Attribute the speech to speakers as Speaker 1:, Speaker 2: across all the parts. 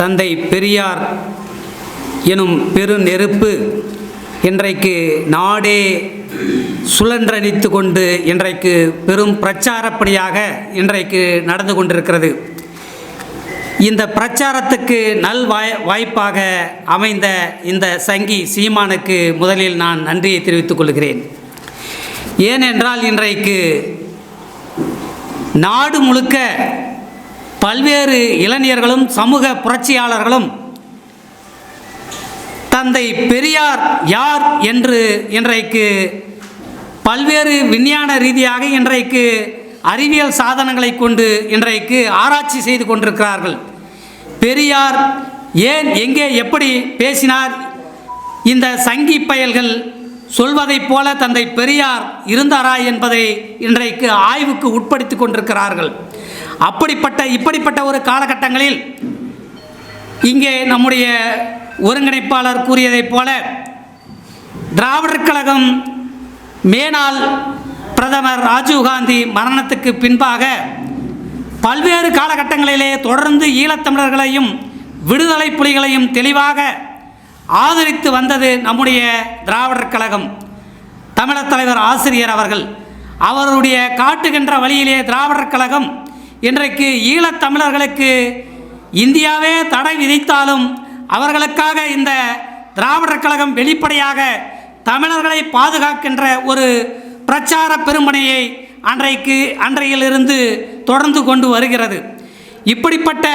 Speaker 1: தந்தை பெரியார் எனும் பெரு நெருப்பு இன்றைக்கு நாடே சுழன்றணித்து கொண்டு இன்றைக்கு பெரும் பிரச்சாரப்படியாக இன்றைக்கு நடந்து கொண்டிருக்கிறது. இந்த பிரச்சாரத்துக்கு நல் வாய் வாய்ப்பாக அமைந்த இந்த சங்கி சீமானுக்கு முதலில் நான் நன்றியை தெரிவித்துக் கொள்கிறேன். ஏனென்றால் இன்றைக்கு நாடு முழுக்க பல்வேறு இளைஞர்களும் சமூக புரட்சியாளர்களும் தந்தை பெரியார் யார் என்று இன்றைக்கு பல்வேறு விஞ்ஞான ரீதியாக இன்றைக்கு அறிவியல் சாதனங்களை கொண்டு இன்றைக்கு ஆராய்ச்சி செய்து கொண்டிருக்கிறார்கள். பெரியார் ஏன் எங்கே எப்படி பேசினார்? இந்த சங்கி பயல்கள் சொல்வதைப் போல தந்தை பெரியார் இருந்தாரா என்பதை இன்றைக்கு ஆய்வுக்கு உட்படுத்தி கொண்டிருக்கிறார்கள். அப்படிப்பட்ட இப்படிப்பட்ட ஒரு காலகட்டங்களில் இங்கே நம்முடைய ஒருங்கிணைப்பாளர் கூறியதைப் போல திராவிடர் கழகம் மேனால் பிரதமர் ராஜீவ்காந்தி மரணத்துக்கு பின்பாக பல்வேறு காலகட்டங்களிலே தொடர்ந்து ஈழத்தமிழர்களையும் விடுதலை புலிகளையும் தெளிவாக ஆதரித்து வந்தது நம்முடைய திராவிடர் கழகம். தமிழர் தலைவர் ஆசிரியர் அவர்கள். அவருடைய காட்டுகின்ற வழியிலே திராவிடர் கழகம் இன்றைக்கு ஈழத்தமிழர்களுக்கு இந்தியாவே தடை விதித்தாலும் அவர்களுக்காக இந்த திராவிடர் கழகம் வெளிப்படையாக தமிழர்களை பாதுகாக்கின்ற ஒரு பிரச்சார பெரும்பணியை அன்றைக்கு அன்றையிலிருந்து தொடர்ந்து கொண்டு வருகிறது. இப்படிப்பட்ட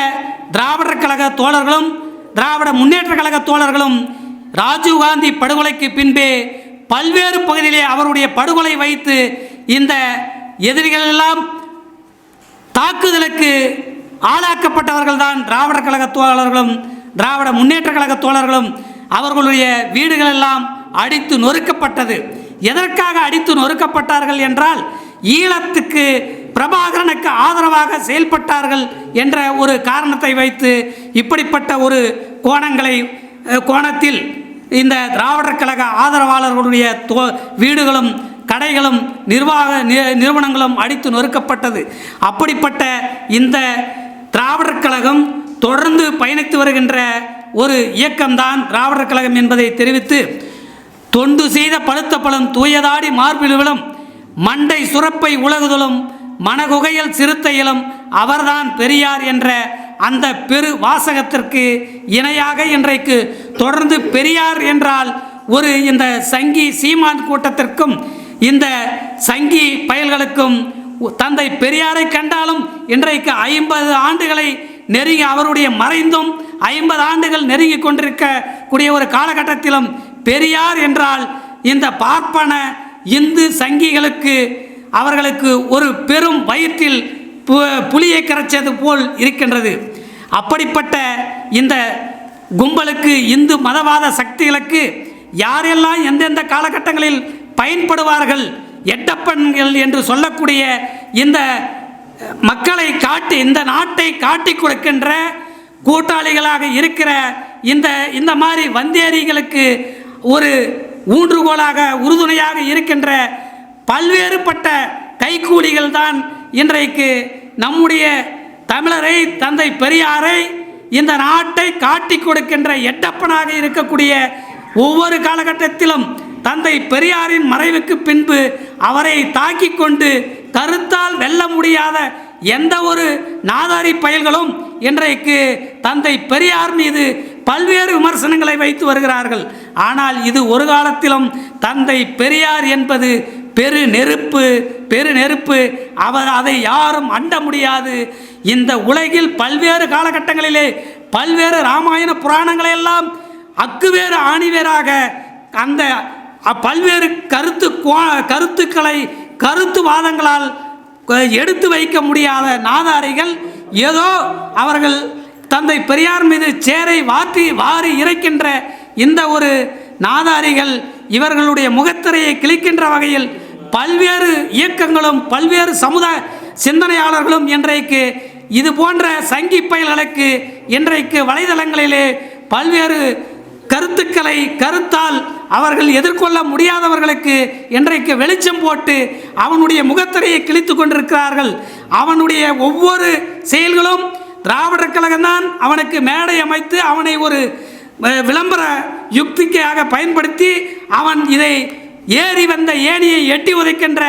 Speaker 1: திராவிடர் கழக தோழர்களும் திராவிட முன்னேற்ற கழக தோழர்களும் ராஜீவ்காந்தி படுகொலைக்கு பின்பே பல்வேறு பகுதியிலே அவருடைய படுகொலை வைத்து இந்த எதிரிகளெல்லாம் தாக்குதலுக்கு ஆளாக்கப்பட்டவர்கள் தான் திராவிடர் கழக தோழர்களும் திராவிட முன்னேற்ற கழக தோழர்களும். அவர்களுடைய வீடுகள் எல்லாம் அடித்து நொறுக்கப்பட்டது. எதற்காக அடித்து நொறுக்கப்பட்டார்கள் என்றால் ஈழத்துக்கு பிரபாகரனுக்கு ஆதரவாக செயல்பட்டார்கள் என்ற ஒரு காரணத்தை வைத்து இப்படிப்பட்ட ஒரு கோணங்களை கோணத்தில் இந்த திராவிடர் கழக ஆதரவாளர்களுடைய தோ வீடுகளும் கடைகளும் நிர்வாக நி- நிறுவனங்களும் அடித்து நொறுக்கப்பட்டது. அப்படிப்பட்ட இந்த திராவிடர் கழகம் தொடர்ந்து பயணித்து வருகின்ற ஒரு இயக்கம்தான் திராவிடர் கழகம் என்பதை தெரிவித்து தொண்டு செய்த பழுத்த பழம் தூயதாடி மார்பில் மண்டை சுரப்பை உலகுதலும் மனகுகையில் சிறுத்தையிலும் அவர்தான் பெரியார் என்ற அந்த பெரு வாசகத்திற்கு இணையாக இன்றைக்கு தொடர்ந்து பெரியார் என்றால் ஒரு இந்த சங்கி சீமான் கூட்டத்திற்கும் இந்த சங்கி பயல்களுக்கும் தந்தை பெரியாரை கண்டாலும் இன்றைக்கு ஐம்பது ஆண்டுகளை நெருங்கி அவருடைய மறைந்தும் ஐம்பது ஆண்டுகள் நெருங்கி கொண்டிருக்க கூடிய ஒரு காலகட்டத்திலும் பெரியார் என்றால் இந்த பார்ப்பன இந்து சங்கிகளுக்கு அவர்களுக்கு ஒரு பெரும் வயிற்றில் பு- புலியை கரைச்சது போல் இருக்கின்றது. அப்படிப்பட்ட இந்த கும்பலுக்கு இந்து மதவாத சக்திகளுக்கு யாரெல்லாம் எந்தெந்த காலகட்டங்களில் பயன்படுவார்கள் எட்டப்பன்கள் என்று சொல்லக்கூடிய இந்த மக்களை காட்டி இந்த நாட்டை காட்டி கொடுக்கின்ற கூட்டாளிகளாக இருக்கிற இந்த இந்த மாதிரி வந்தேரிகளுக்கு ஒரு ஊன்றுகோலாக உறுதுணையாக இருக்கின்ற பல்வேறுபட்ட கைக்கூலிகள் தான் இன்றைக்கு நம்முடைய தமிழரை தந்தை பெரியாரை இந்த நாட்டை காட்டி கொடுக்கின்ற எட்டப்பனாக இருக்கக்கூடிய ஒவ்வொரு காலகட்டத்திலும் தந்தை பெரியாரின் மறைவுக்கு பின்பு அவரை தாக்கிக் கொண்டு கருத்தால் வெல்ல முடியாத எந்த ஒரு நாதாரி பயல்களும் இன்றைக்கு தந்தை பெரியார் மீது பல்வேறு விமர்சனங்களை வைத்து வருகிறார்கள். ஆனால் இது ஒரு காலத்திலும் தந்தை பெரியார் என்பது பெரு நெருப்பு பெரு நெருப்பு. அவர் அதை யாரும் அண்ட முடியாது. இந்த உலகில் பல்வேறு காலகட்டங்களிலே பல்வேறு ராமாயண புராணங்களை எல்லாம் அக்குவேறு ஆணிவேராக அந்த பல்வேறு கருத்து கோ- கருத்துக்களை கருத்து வாதங்களால் எடுத்து வைக்க முடியாத நாதாரிகள் ஏதோ அவர்கள் தந்தை பெரியார் மீது சேரை வாற்றி வாரி இறைக்கின்ற இந்த ஒரு நாதாரிகள் இவர்களுடைய முகத்திரையை கிழிக்கின்ற வகையில் பல்வேறு இயக்கங்களும் பல்வேறு சமுதாய சிந்தனையாளர்களும் இன்றைக்கு இது போன்ற சங்கி பயல்களுக்கு இன்றைக்கு வலைதளங்களிலே பல்வேறு கருத்துக்களை கருத்தால் அவர்கள் எதிர்கொள்ள முடியாதவர்களுக்கு இன்றைக்கு வெளிச்சம் போட்டு அவனுடைய முகத்திரையை கிழித்து கொண்டிருக்கிறார்கள். அவனுடைய ஒவ்வொரு செயல்களும் திராவிடர் கழகம்தான் அவனுக்கு மேடை அமைத்து அவனை ஒரு விளம்பர யுக்திக்காக பயன்படுத்தி அவன் இதை ஏறி வந்த ஏணியை எட்டி உதைக்கின்ற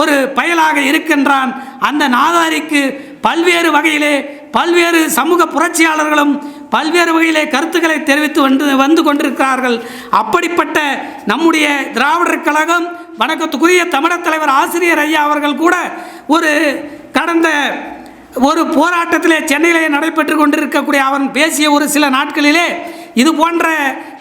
Speaker 1: ஒரு பயலாக இருக்கின்றான். அந்த நாதாரிக்கு பல்வேறு வகையிலே பல்வேறு சமூக புரட்சியாளர்களும் பல்வேறு வகையிலே கருத்துக்களை தெரிவித்து வந்து வந்து கொண்டிருக்கிறார்கள். அப்படிப்பட்ட நம்முடைய திராவிடர் கழகம் வணக்கத்துக்குரிய தமிழர் தலைவர் ஆசிரியர் ஐயா அவர்கள் கூட ஒரு கடந்த ஒரு போராட்டத்திலே சென்னையிலே நடைபெற்று கொண்டிருக்கக்கூடிய அவன் பேசிய ஒரு சில நாட்களிலே இது போன்ற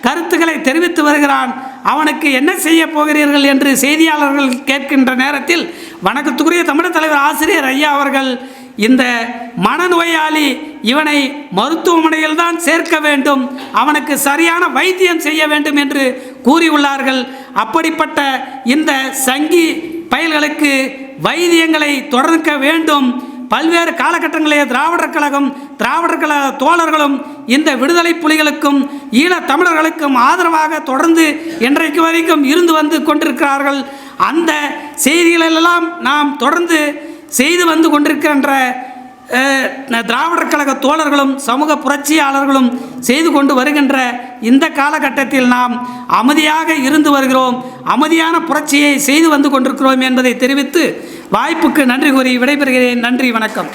Speaker 1: கருத்துக்களை தெரிவித்து வருகிறான். அவனுக்கு என்ன செய்ய போகிறீர்கள் என்று செய்தியாளர்கள் கேட்கின்ற நேரத்தில் வணக்கத்துக்குரிய தமிழர் தலைவர் ஆசிரியர் ஐயா அவர்கள் இந்த மனநோயாளி இவனை மருத்துவமனையில் தான் சேர்க்க வேண்டும் அவனுக்கு சரியான வைத்தியம் செய்ய வேண்டும் என்று கூறியுள்ளார்கள். அப்படிப்பட்ட இந்த சங்கி பயல்களுக்கு வைத்தியங்களை தொடர்க்க வேண்டும். பல்வேறு காலகட்டங்களிலே திராவிடர் கழகம் திராவிடர் கழக தோழர்களும் இந்த விடுதலை புலிகளுக்கும் ஈழத் தமிழர்களுக்கும் ஆதரவாக தொடர்ந்து இன்றைக்கு வரைக்கும் இருந்து வந்து கொண்டிருக்கிறார்கள். அந்த செய்திகளெல்லாம் நாம் தொடர்ந்து செய்து வந்து கொண்டிருக்கின்ற திராவிடர் கழக தோழர்களும் சமூக புரட்சியாளர்களும் செய்து கொண்டு வருகின்ற இந்த காலகட்டத்தில் நாம் அமைதியாக இருந்து வருகிறோம். அமைதியான புரட்சியை செய்து வந்து கொண்டிருக்கிறோம் என்பதை தெரிவித்து வாய்ப்புக்கு நன்றி கூறி விடைபெறுகிறேன். நன்றி வணக்கம்.